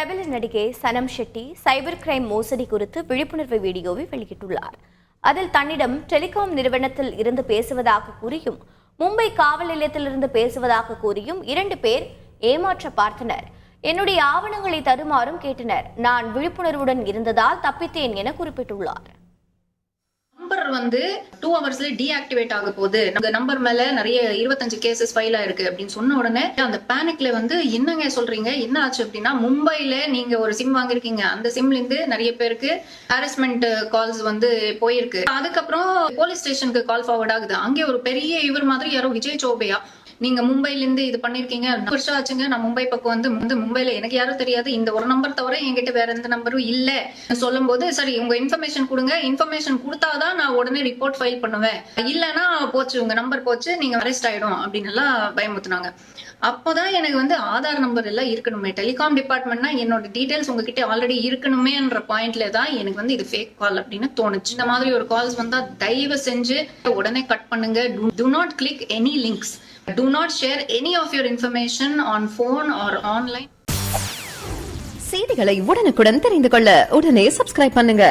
பிரபல நடிகை Sanam Shetty cyber crime மோசடி குறித்து விழிப்புணர்வு வீடியோவை வெளியிட்டுள்ளார். அதில் தன்னிடம் டெலிகாம் நிறுவனத்தில் இருந்து பேசுவதாக கூறியும் மும்பை காவல் நிலையத்திலிருந்து பேசுவதாக கூறியும் இரண்டு பேர் ஏமாற்ற பார்த்தனர். என்னுடைய ஆவணங்களை தருமாறும் கேட்டனர். நான் விழிப்புணர்வுடன் இருந்ததால் தப்பித்தேன் என குறிப்பிட்டுள்ளார். நம்பர் வந்து டூ ஹவர்ஸ்ல டீஆக்டிவேட் ஆக போகுது. நம்ம நம்பர் மேல நிறைய இருபத்தஞ்சு கேசஸ் ஃபைல் ஆயிருக்கு அப்படின்னு சொன்ன உடனே அந்த பேனிக்ல வந்து என்னங்க சொல்றீங்க? என்ன ஆச்சு அப்படின்னா மும்பைல நீங்க ஒரு சிம் வாங்கிருக்கீங்க அந்த சிம்ல இருந்து நிறைய பேருக்கு ஹாரஸ்மெண்ட் கால்ஸ் வந்து போயிருக்கு. அதுக்கப்புறம் போலீஸ் ஸ்டேஷனுக்கு கால் ஃபார்வர்ட் ஆகுது. அங்கே ஒரு பெரிய இவர் மாதிரி யாரோ விஜய் சோபையா நீங்க மும்பைல இருந்து இது பண்ணிருக்கீங்க. வருஷம் ஆச்சுங்க நான் மும்பை பக்கம் வந்து வந்து மும்பைல எனக்கு யாரும் தெரியாது. இந்த ஒரு நம்பர் தவிர என்கிட்ட வேற எந்த நம்பரும் இல்ல. சொல்லும் போது சரி உங்க இன்ஃபர்மேஷன் கொடுங்க. இன்ஃபர்மேஷன் கொடுத்தாதான் நான் உடனே ரிப்போர்ட் ஃபைல் பண்ணுவேன். இல்லைன்னா போச்சு உங்க நம்பர் போச்சு நீங்க அரெஸ்ட் ஆயிடும் அப்படின்னு எல்லாம் பயமுத்துனாங்க அப்போதான் எனக்கு வந்து ஆதார் நம்பர் எல்லாம் இருக்கணுமே. டெலிகாம் டிபார்ட்மெண்ட்னா என்னோட டீடைல்ஸ் உங்ககிட்ட ஆல்ரெடி இருக்கணுமேன்ற பாயிண்ட்ல தான் எனக்கு வந்து இது ஃபேக் கால் அப்படின்னு தோணுச்சு. இந்த மாதிரி ஒரு கால்ஸ் வந்தா தயவு செஞ்சு உடனே கட் பண்ணுங்க. Do not click any links do not share any of your information on phone or online செய்திகளை உடனுக்குடன் தெரிந்து கொள்ள உடனே சப்ஸ்கிரைப் பண்ணுங்க.